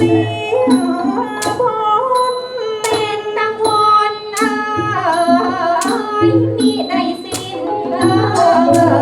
นี่ได้สิ้น